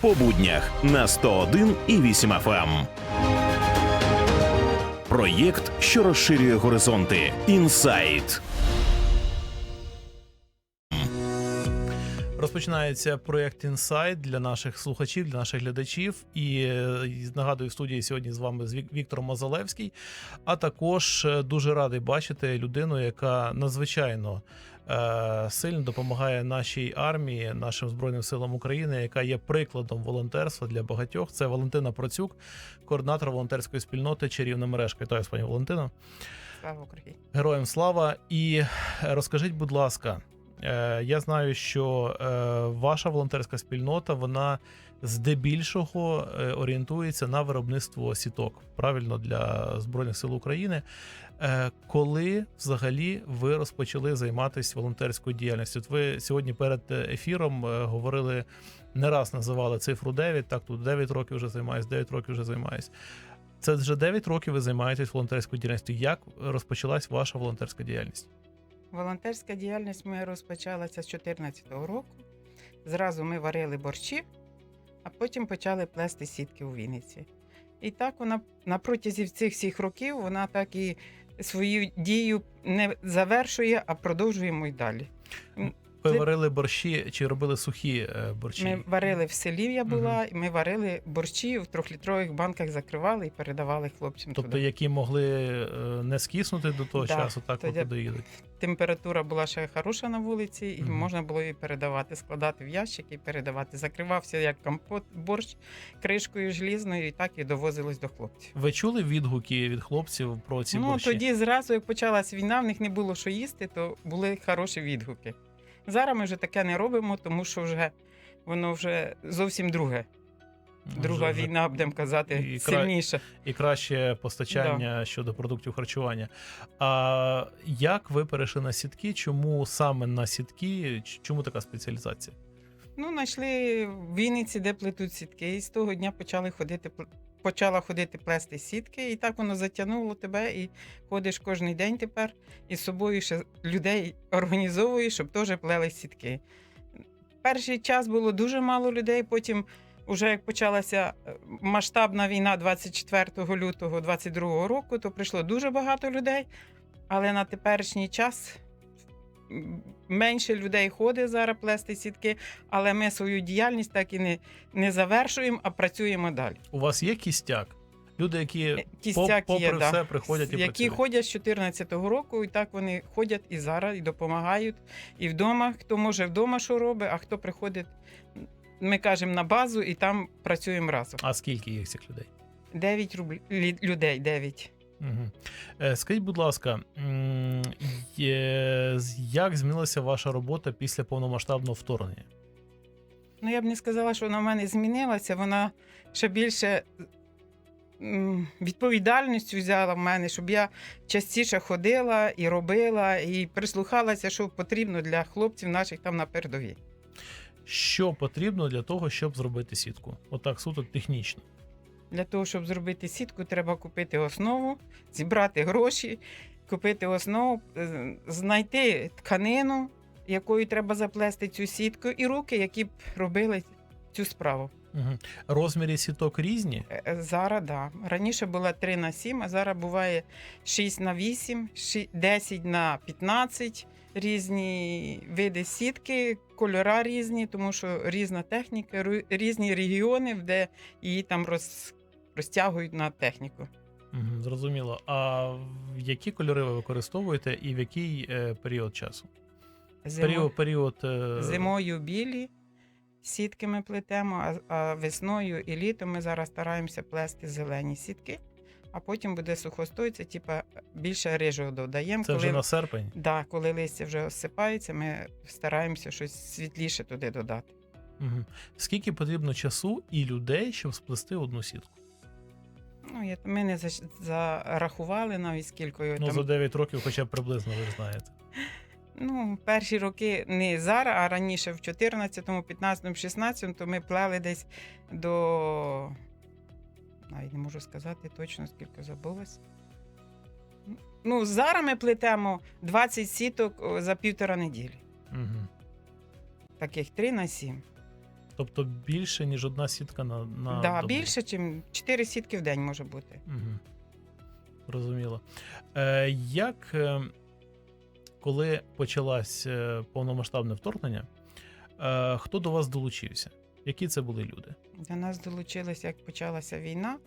по буднях на 101 і 8 FM. Проєкт, що розширює горизонти. Інсайт. Розпочинається проєкт Інсайт для наших слухачів, для наших глядачів. І е, нагадую, в студії сьогодні з вами Віктор Мазалевський. А також е, дуже радий бачити людину, яка надзвичайно сильно допомагає нашій армії, нашим збройним силам України, яка є прикладом волонтерства для багатьох. Це Валентина Процюк, координатор волонтерської спільноти Чарівна мережка. Вітаю вас, пані Валентина. Слава Україні. Героям слава! І е, розкажіть, будь ласка, е, я знаю, що е, ваша волонтерська спільнота вона здебільшого е, орієнтується на виробництво сіток, правильно для Збройних сил України. Е, Коли взагалі ви розпочали займатися волонтерською діяльністю? От ви сьогодні перед ефіром е, говорили не раз називали цифру 9, так тут 9 років вже займаюсь, 9 років вже займаюсь. Це вже 9 років ви займаєтесь волонтерською діяльністю. Як розпочалась ваша волонтерська діяльність? Волонтерська діяльність моя розпочалася з 2014 року. Зразу ми варили борщі, а потім почали плести сітки у Вінниці. І так вона на протязі цих всіх років вона так і свою дію не завершує, а продовжуємо й далі. Ви варили борщі чи робили сухі е, борщі? Ми варили в селі, я була, і ми варили борщі в трьохлітрових банках, закривали і передавали хлопцям Тобто, туди. які могли е, не скиснути до того Да, часу, так поки доїдуть. температура була ще хороша на вулиці, і Мгм. можна було її передавати, складати в ящики і передавати. Закривався як компот, борщ кришкою желізною, і так і довозилось до хлопців. Ви чули відгуки від хлопців про ці ну борщі? тоді зразу, як почалась війна, в них не було що їсти, то були хороші відгуки. Зараз ми вже таке не робимо, тому що вже воно вже зовсім друге. Друга вже війна, будемо казати, І кра- сильніша. і краще постачання щодо продуктів харчування. А як ви перейшли на сітки? Чому саме на сітки? Ч- Чому така спеціалізація? Ну, знайшли в Вінниці, де плетуть сітки, і з того дня почали ходити, пл- почала ходити плести сітки, і так воно затягнуло тебе, і ходиш кожен день тепер, і з собою ще людей організовуєш, щоб теж плели сітки. Перший час було дуже мало людей, потім, уже як почалася е, масштабна війна 24 лютого 22 року, то прийшло дуже багато людей, але на теперішній час. Менше людей ходить зараз плести сітки, але ми свою діяльність так і не, не завершуємо, а працюємо далі. У вас є кістяк? Люди, які Кістяк попри є, да, приходять і які працюють. ходять з 2014 року, і так вони ходять і зараз, і допомагають. І вдома, хто може вдома що робить, а хто приходить, ми кажемо на базу, і там працюємо разом. А скільки їх цих людей? 9 рубль... людей, 9. Угу. Е, скажіть, будь ласка, як змінилася ваша робота після повномасштабного вторгнення? Ну, я б не сказала, що вона в мене змінилася. Вона ще більше відповідальністю взяла в мене, щоб я частіше ходила і робила, і прислухалася, що потрібно для хлопців наших там на передовій. Що потрібно для того, щоб зробити сітку? Отак, суто технічно. Для того, щоб зробити сітку, треба купити основу, зібрати гроші, купити основу, е, знайти тканину, якою треба заплести цю сітку, і руки, які б робили цю справу. Угу. Розміри сіток різні. Е, е, Зараз да. Раніше була 3 на 7, а зараз буває 6 на 8, 10 на 15. Різні види сітки, кольора різні, тому що різна техніка, різні регіони, де її там роз, розтягують на техніку. Угу, зрозуміло. А які кольори ви використовуєте і в який е, період часу? Зимо, Період, період е, Зимою білі сітки ми плетемо, а, весною і літом ми зараз стараємося плести зелені сітки, а потім буде сухостой, це типа більше рижого додаємо. Це вже на серпень. Да, коли листя вже осипається, ми стараємося щось світліше туди додати. Угу. Скільки потрібно часу і людей, щоб сплести одну сітку? Ну, я, ми не зарахували навіть скільки Ну, там. за 9 років, хоча б приблизно, ви знаєте. Ну, перші роки не зараз, а раніше, в 14-му, 15-му, 16-му, то ми плели десь до. Навіть не можу сказати точно, скільки забулось. Ну, зараз ми плетемо 20 сіток за півтора неділі. Угу. Таких 3 на 7. Тобто більше, ніж одна сітка на, на да, добу. більше, ніж 4 сітки в день може бути. Угу. Розуміло. Е, як е, коли почалось е, повномасштабне вторгнення, е, хто до вас долучився? Які це були люди? До нас долучилися, як почалася війна,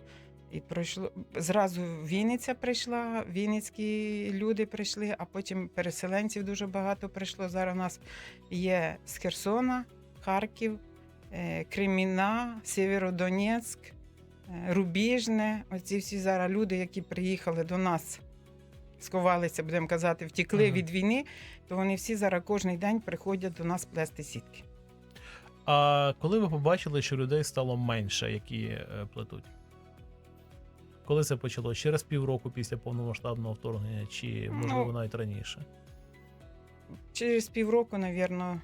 і пройшло зразу Вінниця прийшла, вінницькі люди прийшли, а потім переселенців дуже багато прийшло. Зараз у нас є з Херсона, Харків, е, Креміна, Сєвєродонецьк, Рубіжне. Оці всі зараз люди, які приїхали до нас, сховалися, будемо казати, втікли Мгм. від війни, то вони всі зараз кожен день приходять до нас плести сітки. А коли ви побачили, що людей стало менше, які е, плетуть? Коли це почалось? Через півроку після повномасштабного вторгнення, чи можливо Ну, навіть раніше? Через півроку, напевно,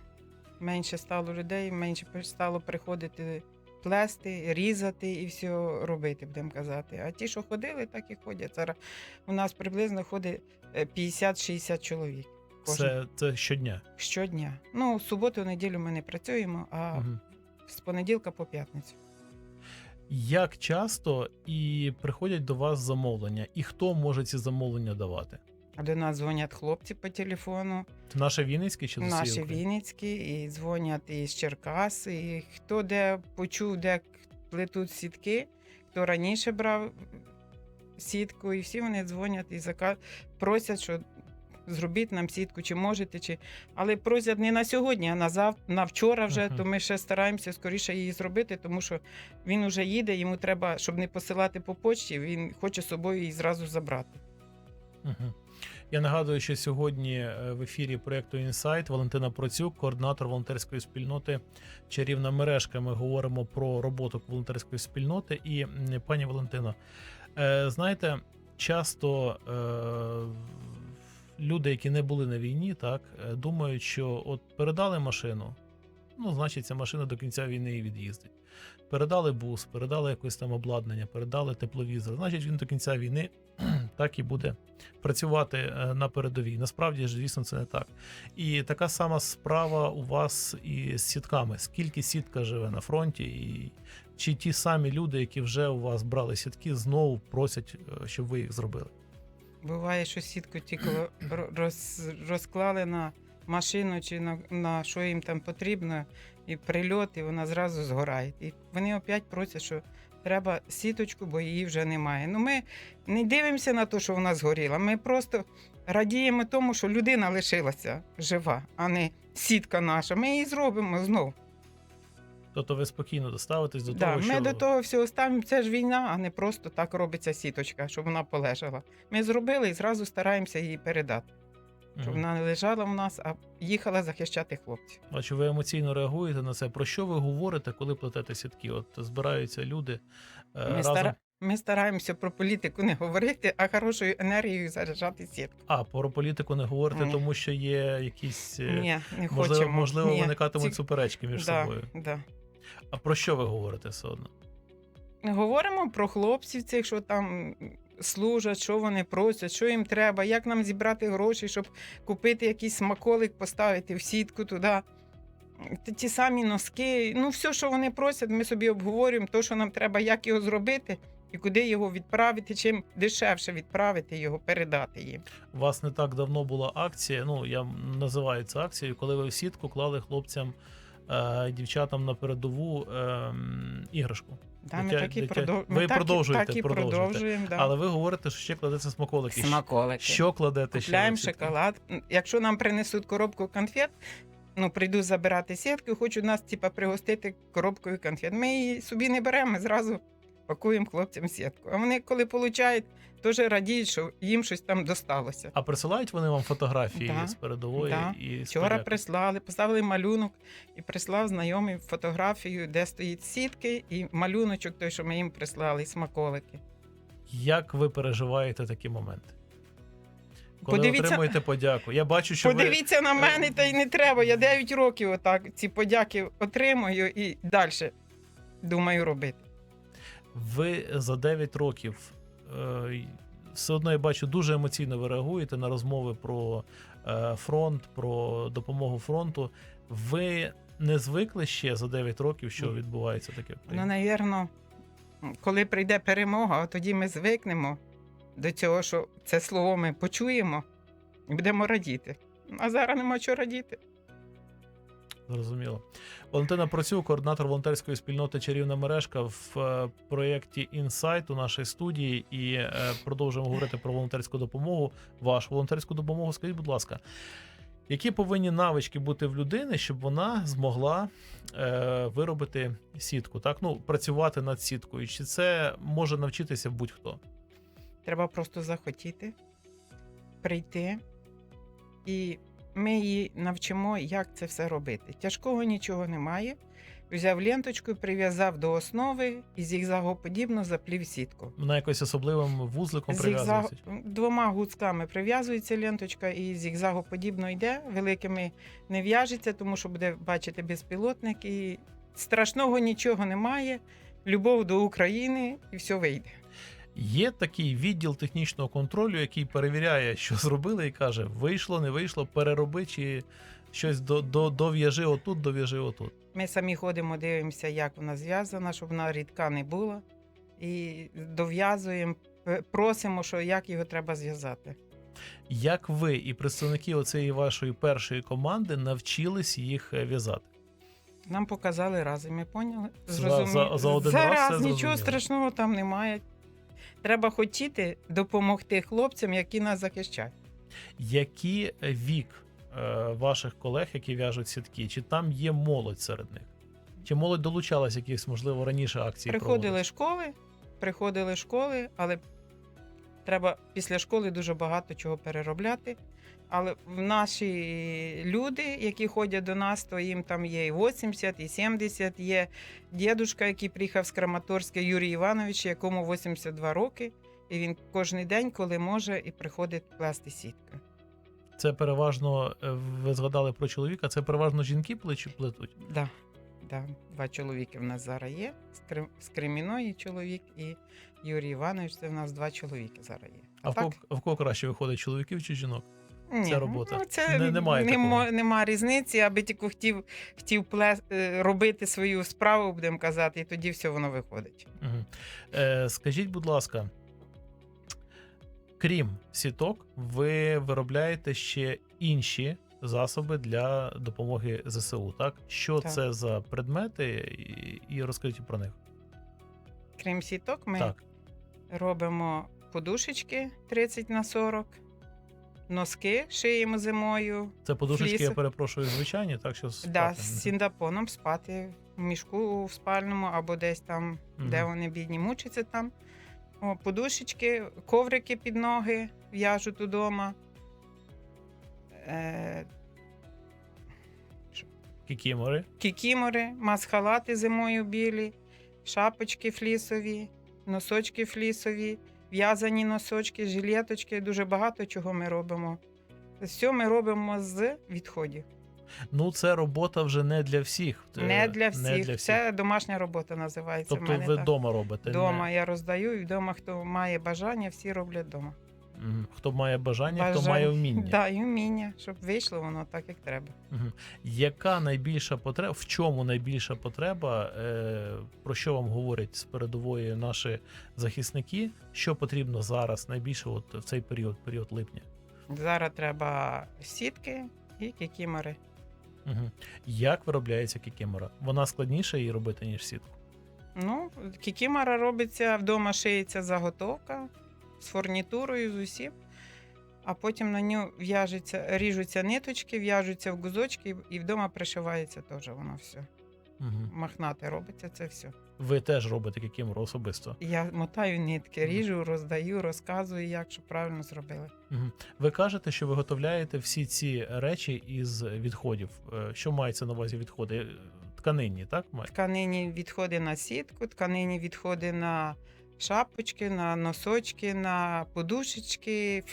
менше стало людей, менше стало приходити плести, різати і все робити, будемо казати. А ті, що ходили, так і ходять. Зараз у нас приблизно ходить е, 50-60 чоловік. Кожен. Це, це щодня. Щодня. Ну, в суботу, неділю ми не працюємо, а Мгм. з понеділка по п'ятницю. Як часто і приходять до вас замовлення, і хто може ці замовлення давати? А До нас дзвонять хлопці по телефону, Це наше Вінницьке чи наші Вінницькі, і дзвонять із Черкас, і хто де почув, де плетуть сітки, хто раніше брав сітку, і всі вони дзвонять і зака... просять, що зробіть нам сітку, чи можете, чи. Але просять не на сьогодні, а на зав... на вчора вже, Мгм. то ми ще стараємося скоріше її зробити, тому що він вже їде, йому треба, щоб не посилати по почті, він хоче з собою її зразу забрати. Угу. Я нагадую, що сьогодні е, в ефірі проєкту Інсайт Валентина Процюк, координатор волонтерської спільноти Чарівна мережка. Ми говоримо про роботу волонтерської спільноти. І пані Валентино, е, знаєте, часто е, люди, які не були на війні, так думають, що от передали машину, ну, значить, ця машина до кінця війни і від'їздить. Передали бус, передали якесь там обладнання, передали тепловізор. Значить, він до кінця війни так і буде працювати е, на передовій. Насправді ж, звісно, це не так. І така сама справа у вас і з сітками. Скільки сітка живе на фронті, і чи ті самі люди, які вже у вас брали сітки, знову просять, е, щоб ви їх зробили? Буває, що сітку тільки ро- роз, розклали на машину чи на, на що їм там потрібно, і прильот, і вона зразу згорає. І вони опять просять, що треба сіточку, бо її вже немає. Ну ми не дивимося на те, що вона згоріла. Ми просто радіємо тому, що людина лишилася жива, а не сітка наша. Ми її зробимо знову. Тобто ви спокійно доставитесь до Да, того, ми що до того всього ставимо. Це ж війна, а не просто так робиться сіточка, щоб вона полежала. Ми зробили і зразу стараємося її передати. Щоб вона не лежала в нас, а їхала захищати хлопців. Бачу, ви емоційно реагуєте на це. Про що ви говорите, коли плетете сітки? От збираються люди е, Ми, разом. стара... Ми стараємося про політику не говорити, а хорошою енергією заряджати сітку. А про політику не говорите, Ні. тому що є якісь е, Ні, не можливо, хочемо. можливо Ні. виникатимуть Ці- суперечки між да, собою. Да. А про що ви говорите все одно? Говоримо про хлопців цих, що там служать, що вони просять, що їм треба, як нам зібрати гроші, щоб купити якийсь смаколик, поставити в сітку туди. Ті самі носки, ну все, що вони просять, ми собі обговорюємо, то, що нам треба, як його зробити і куди його відправити, чим дешевше відправити його, передати їм. У вас не так давно була акція. Ну я називаю це акцією, коли ви в сітку клали хлопцям, е, дівчатам на передову е, іграшку. Да, ми так і продов... ви так і- продовжуєте, так і продовжуєте. продовжуємо. Да. Але ви говорите, що ще кладеться смаколики. Смаколики. Що кладете ще? Купляємо в шоколад. Якщо нам принесуть коробку конфет, ну прийду забирати сітку, хочуть нас типа пригостити коробкою конфет. Ми її собі не беремо, ми зразу пакуємо хлопцям сітку. А вони, коли получають, теж радіють, що їм щось там досталося. А присилають вони вам фотографії Да, з передової да. і Вчора прислали, поставили малюнок і прислав знайомий фотографію, де стоїть сітки, і малюночок той, що ми їм прислали, і смаколики. Як ви переживаєте такі моменти? Коли Подивіться- отримуєте подяку. Я бачу, що ви Подивіться на мене, та й не треба. Я 9 років отак ці подяки отримую і далі думаю робити. Ви за 9 років е, все одно я бачу дуже емоційно ви реагуєте на розмови про е, фронт, про допомогу фронту. Ви не звикли ще за 9 років, що відбувається таке. Ну, навірно, коли прийде перемога, тоді ми звикнемо до цього, що це слово ми почуємо і будемо радіти. А зараз нема чого радіти. Зрозуміло. Валентина Процюк, координатор волонтерської спільноти Чарівна мережка в е, проєкті Інсайт у нашій студії. І е, продовжуємо говорити про волонтерську допомогу. Вашу волонтерську допомогу. Скажіть, будь ласка, які повинні навички бути в людини, щоб вона змогла е, виробити сітку? Так, ну працювати над сіткою. Чи це може навчитися будь-хто? Треба просто захотіти, прийти, і ми її навчимо, як це все робити. Тяжкого нічого немає. Взяв ленточку, прив'язав до основи і зігзагоподібно заплів сітку. Вона якось особливим вузликом Зігзаг... прив'язується? Двома гудзками прив'язується ленточка і зігзагоподібно йде. Великими не в'яжеться, тому що буде бачити безпілотник. І страшного нічого немає. Любов до України і все вийде. Є такий відділ технічного контролю, який перевіряє, що зробили, і каже: вийшло, не вийшло, перероби чи щось до, до, дов'яжи отут, дов'яжи отут. Ми самі ходимо, дивимося, як вона зв'язана, щоб вона рідка не була. І дов'язуємо, просимо, що як його треба зв'язати. Як ви і представники оцеї вашої першої команди навчились їх е, в'язати? Нам показали раз, і ми поняли. За- Зрозуміли. за- за один раз Зараз все нічого зрозуміло. страшного там немає. Треба хотіти допомогти хлопцям, які нас захищають. Е, вік е, ваших колег, які в'яжуть сітки? Чи там є молодь серед них? Чи молодь долучалась якісь, можливо, раніше акції? Приходили проводити? школи, приходили школи, але треба після школи дуже багато чого переробляти. Але наші люди, які ходять до нас, то їм там є і 80, і 70, є дідушка, який приїхав з Краматорська, Юрій Іванович, якому 82 роки. І він кожен день, коли може, і приходить плести сітки. Це переважно, е, ви згадали про чоловіка, це переважно жінки плечі плетуть. Да, да, два чоловіки в нас зараз є. З Крим- З Креміної чоловік і Юрій Іванович. Це в нас два чоловіки зараз є. А в кого, в кого краще виходить чоловіків чи жінок? Ні, ця робота? Ну, це Не- немає нема, нема різниці, аби тільки хотів, хотів плес, е, робити свою справу, будемо казати, і тоді все воно виходить. Угу. Е, скажіть, будь ласка, крім сіток, ви виробляєте ще інші засоби для допомоги ЗСУ, так? Що Так. це за предмети, і, і розкажіть про них. Крім сіток, ми Так. робимо подушечки 30 на 40, носки шиємо зимою. Це подушечки, я перепрошую, звичайні, так що спати. Да, з сіндапоном спати в мішку в спальному або десь там, де вони бідні мучаться там. О, подушечки, коврики під ноги в'яжуть удома. Е, Кікімори. кікімори, масхалати зимою білі, шапочки флісові, носочки флісові, в'язані носочки, жилеточки. Дуже багато чого ми робимо. Все ми робимо з відходів. Ну, це робота вже не для всіх. Е, Не для всіх. Не для всіх. Це домашня робота називається. Тобто мене ви так. вдома робите. Дома Не... я роздаю, і вдома, хто має бажання, всі роблять вдома. Мгм. Хто має бажання, хто Бажання. має вміння. Да, і вміння, щоб вийшло воно так, як треба. Мгм. Яка найбільша потреба? В чому найбільша потреба? Е, про що вам говорять з передової наші захисники? Що потрібно зараз найбільше, от в цей період, період липня? Зараз треба сітки і кікімори. Угу. Як виробляється кікімора? Вона складніше її робити, ніж сітку. Ну, кікімора робиться, вдома шиється заготовка з фурнітурою, з усім. А потім на нього в'яжуться, ріжуться ниточки, в'яжуться в гузочки і вдома пришивається теж воно все. Угу. Махнати робиться це все. Ви теж робите кікімору особисто. Я мотаю нитки, ріжу, роздаю, розказую, як щоб правильно зробили. Угу. Ви кажете, що виготовляєте всі ці речі із відходів. Е, Що мається на увазі відходи? Е, Тканинні, так? Тканині відходи на сітку, тканині відходи на шапочки, на носочки, на подушечки.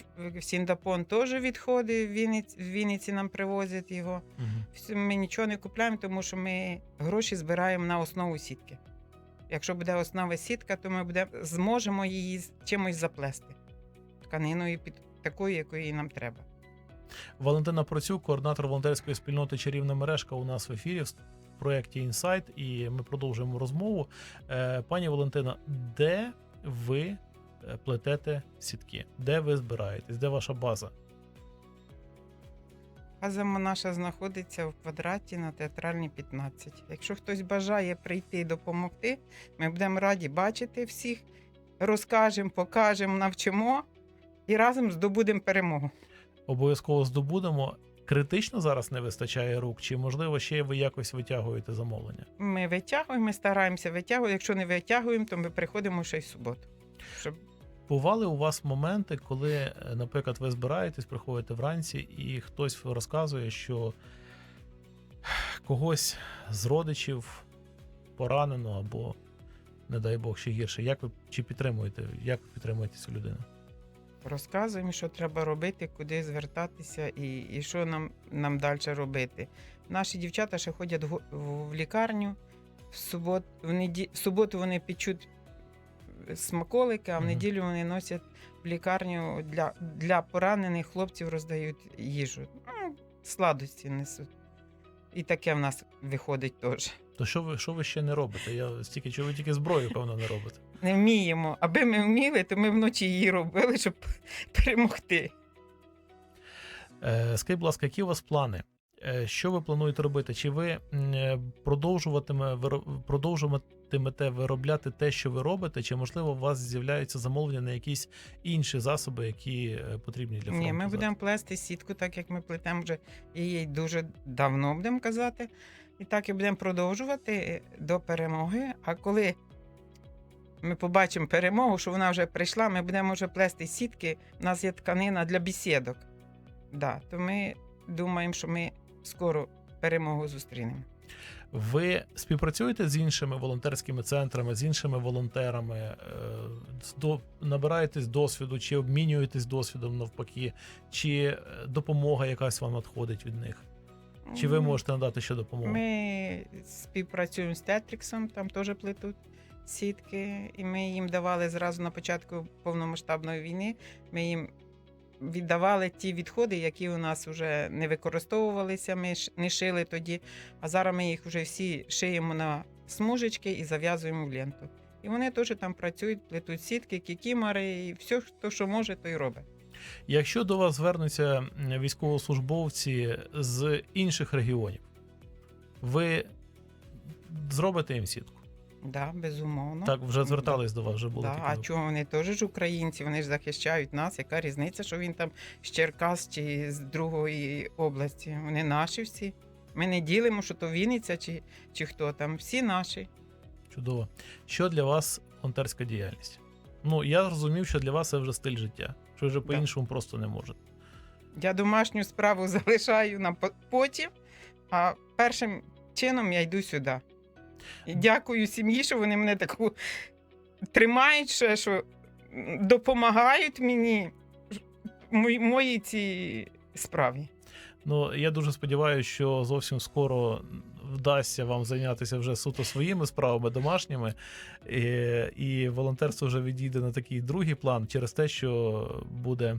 Сіндапон теж відходи. В Вінниці, в Вінниці нам привозять його. Угу. Ми нічого не купуємо, тому що ми гроші збираємо на основу сітки. Якщо буде основа сітка, то ми буде, зможемо її чимось заплести. Тканиною під такою, якої нам треба. Валентина Процюк, координатор волонтерської спільноти Чарівна мережка, у нас в ефірі проєкті Інсайт, і ми продовжуємо розмову. Е, Пані Валентина, де ви е, плетете сітки? Де ви збираєтесь? Де ваша база? База наша знаходиться в квадраті на театральній 15. Якщо хтось бажає прийти і допомогти, ми будемо раді бачити всіх, розкажемо, покажемо, навчимо і разом здобудемо перемогу. Обов'язково здобудемо. Критично зараз не вистачає рук, чи можливо ще ви якось витягуєте замовлення? Ми витягуємо, ми стараємося витягувати. Якщо не витягуємо, то ми приходимо ще й в суботу. Щоб Бували у вас моменти, коли, е, наприклад, ви збираєтесь, приходите вранці, і хтось розказує, що когось з родичів поранено або, не дай Бог, ще гірше. Як ви чи підтримуєте? Як ви підтримуєте цю людину? Розказуємо, що треба робити, куди звертатися і, і що нам, нам далі робити. Наші дівчата ще ходять в, в лікарню. В, субот, в, неді, в суботу вони печуть смаколики, а в неділю вони носять в лікарню для, для поранених хлопців роздають їжу. Ну, сладості несуть. І таке в нас виходить теж. То що ви що ви ще не робите? Я стільки чи ви тільки зброю, певно, не робите. Не вміємо. Аби ми вміли, то ми вночі її робили, щоб перемогти. Е, Скажіть, будь ласка, які у вас плани? Е, Що ви плануєте робити? Чи ви е, продовжуватиме продовжуватимете виробляти те, що ви робите, чи можливо у вас з'являються замовлення на якісь інші засоби, які потрібні для фронту? Ні, ми будемо плести сітку, так як ми плетемо вже її дуже давно, будемо казати. І так і будемо продовжувати до перемоги. А коли ми побачимо перемогу, що вона вже прийшла, ми будемо вже плести сітки. У нас є тканина для бесідок. Да, то ми думаємо, що ми скоро перемогу зустрінемо. Ви співпрацюєте з іншими волонтерськими центрами, з іншими волонтерами, е, набираєтесь досвіду, чи обмінюєтесь досвідом навпаки, чи е, допомога якась вам надходить від них? Чи ви можете надати ще допомогу? Ми співпрацюємо з Тетріксом, там теж плетуть сітки, і ми їм давали зразу на початку повномасштабної війни. Ми їм віддавали ті відходи, які у нас вже не використовувалися. Ми не шили тоді. А зараз ми їх вже всі шиємо на смужечки і зав'язуємо в ленту. І вони теж там працюють, плетуть сітки, кікімари, і все, що може, то й робить. Якщо до вас звернуться військовослужбовці з інших регіонів, ви зробите їм сітку? Да, безумовно. Так, вже звертались до вас, вже були Да, такі. а чого вони теж ж українці? Вони ж захищають нас. Яка різниця, що він там з Черкас чи з другої області? Вони наші всі. Ми не ділимо, що то Вінниця чи, чи хто там. Всі наші. Чудово. Що для вас волонтерська діяльність? Ну, я зрозумів, що для вас це вже стиль життя, що вже по-іншому просто не можете. Я домашню справу залишаю на потім, а першим чином я йду сюди. Дякую сім'ї, що вони мене таку тримають, ще, що допомагають мені мої- моїй цій справі. Ну, я дуже сподіваюся, що зовсім скоро вдасться вам зайнятися вже суто своїми справами домашніми, і, і волонтерство вже відійде на такий другий план через те, що буде.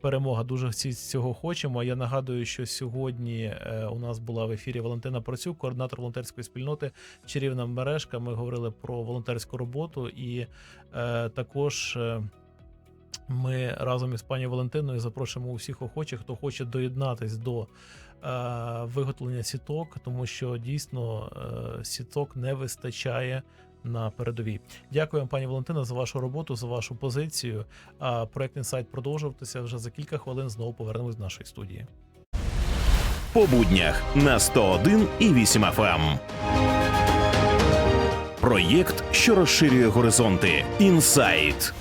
Перемога дуже всі цього хочемо. Я нагадую, що сьогодні е, у нас була в ефірі Валентина Процюк, координатор волонтерської спільноти Чарівна мережка. Ми говорили про волонтерську роботу, і е, також е, ми разом із пані Валентиною запрошуємо усіх охочих, хто хоче доєднатись до е, виготовлення сіток, тому що дійсно е, сіток не вистачає на передовій. Дякую пані Валентина, за вашу роботу, за вашу позицію. А проект інсайт продовжуватися вже за кілька хвилин. Знову повернемось до нашої студії. По буднях на 101 і 8 FM. Проєкт, що розширює горизонти. Інсайт.